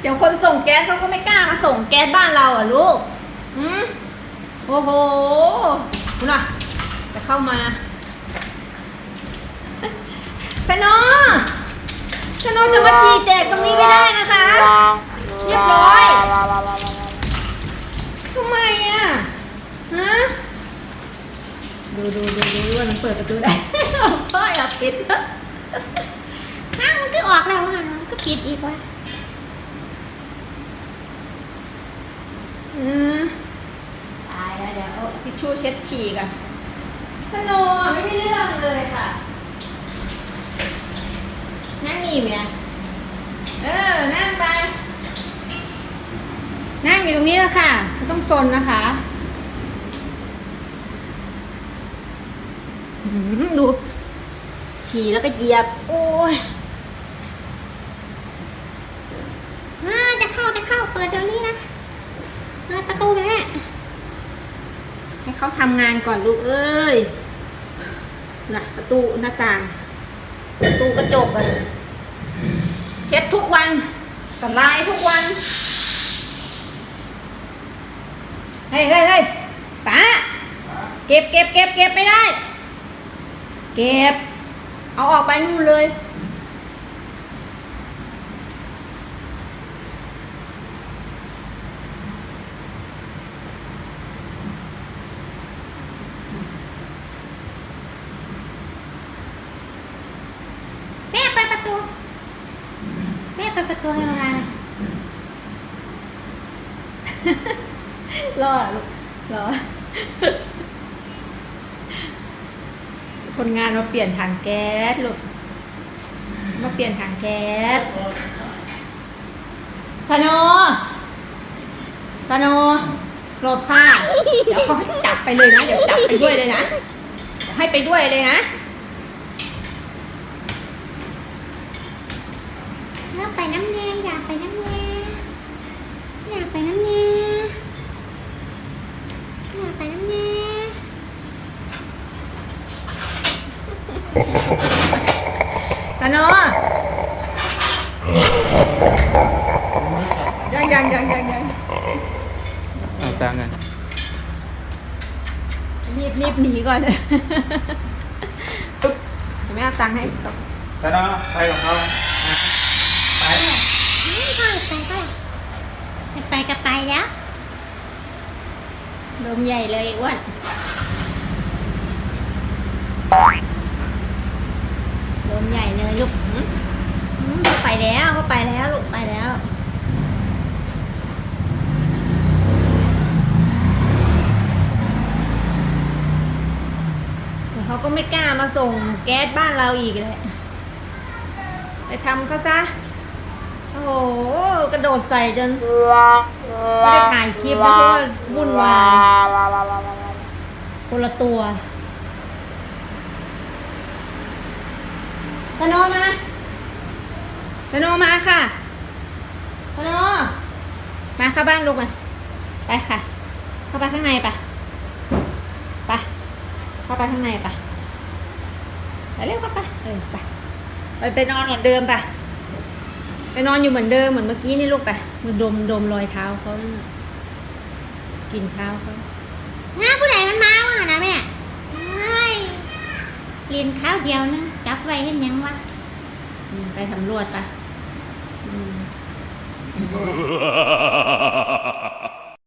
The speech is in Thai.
เดี๋ยวคนส่งแก๊สเขาก็ไม่กล้ามาส่งแก๊สบ้านเราอะลูกอืมโอ้โหคุณน่ะจะเข้ามาสโนสโนจะมาฉี่แตกตรงนี้ไม่ได้นะคะ เรียบร้อยทำไมอะ ฮะ ดูดูดูดูว่ามันเปิดประตูได้พ่ออย่าปิด อ้าวมันก็ออกแล้วอะมันก็ปิดอีกว่ะอืมตายแล้วเดี๋ยวเอาทิชชู่เช็ดฉี่กันสโนว์ไม่ได้เรื่องเลยค่ะนั่งนี่เมียเออ นั่งไป นั่งอยู่ตรงนี้แล้วค่ะไม่ต้องซนนะคะอื้อหือดูฉี่แล้วก็เหยียบ โอ้ย อ่าจะ เข้าจะเข้าเปิดเดี๋ยวนี้นะเปิดประตูแม่ให้เขาทำงานก่อนลูกเอ้ยนะประตูหน้าต่าง ประตูกระจกอะเช็ดทุกวันสลายทุกวันเฮ้ยเฮ้ยเฮ้ยป้าเก็บเก็บเก็บเก็บไม่ได้ เก็บ เอาออกไปนู่นเลย แม่เปิดประตู แม่เปิดประตูให้เวลารอดลูกรอ คนงานมาเปลี่ยนถังแก๊สลูก มาเปลี่ยนถังแก๊สสโนสโนหลบค่ะ เดี๋ยวเขาจับไปเลยนะ เดี๋ยวจับไปด้วยเลยนะ ให้ไปด้วยเลยนะ เริ่ม ไปน้ำแน่อยากไปน้ำแน่อยากไปน้ำแน่อยากไปน้ำแน่สโนยังยังยังยังยังเอาตังค์กันรีบรีบหนีก่อนจะไม่เอาตังค์ให้ก่อนแต่เนาะไปกับเขา ไปก็ไปแล้วลมใหญ่เลยอ้วนลมใหญ่เลยลูกมหืมเขาไปแล้วเขาไปแล้วลูกไปแล้วเดี๋ยวเขาก็ไม่กล้ามาส่งแก๊สบ้านเราอีกเลยไปทำเขาซะ โอ้โห กระโดดใส่จน ไม่ได้ถ่ายคลิปแล้วเพราะว่าวุ่นวายคนละตัวธโนมาธโนมาค่ะธโนมาเข้าบ้านลูกมาไปค่ะ เข้าไปข้างในปะไปเข้าไปข้างในปะไปเร็วเข้าไปเออไปไปไปนอนเหมือนเดิมปะ ไปนอนอยู่เหมือนเดิมเหมือนเมื่อกี้นี่ลูกไปมาดมดมรอยเท้าเขานั่นน่ะกลินเท้าเขาน้าผู้ใดมันมาวะนะแม่เฮ้ยเรียนข้าวเดียวนึงจับไว้เห็นยังวะอืมไปสำรวจปะอืม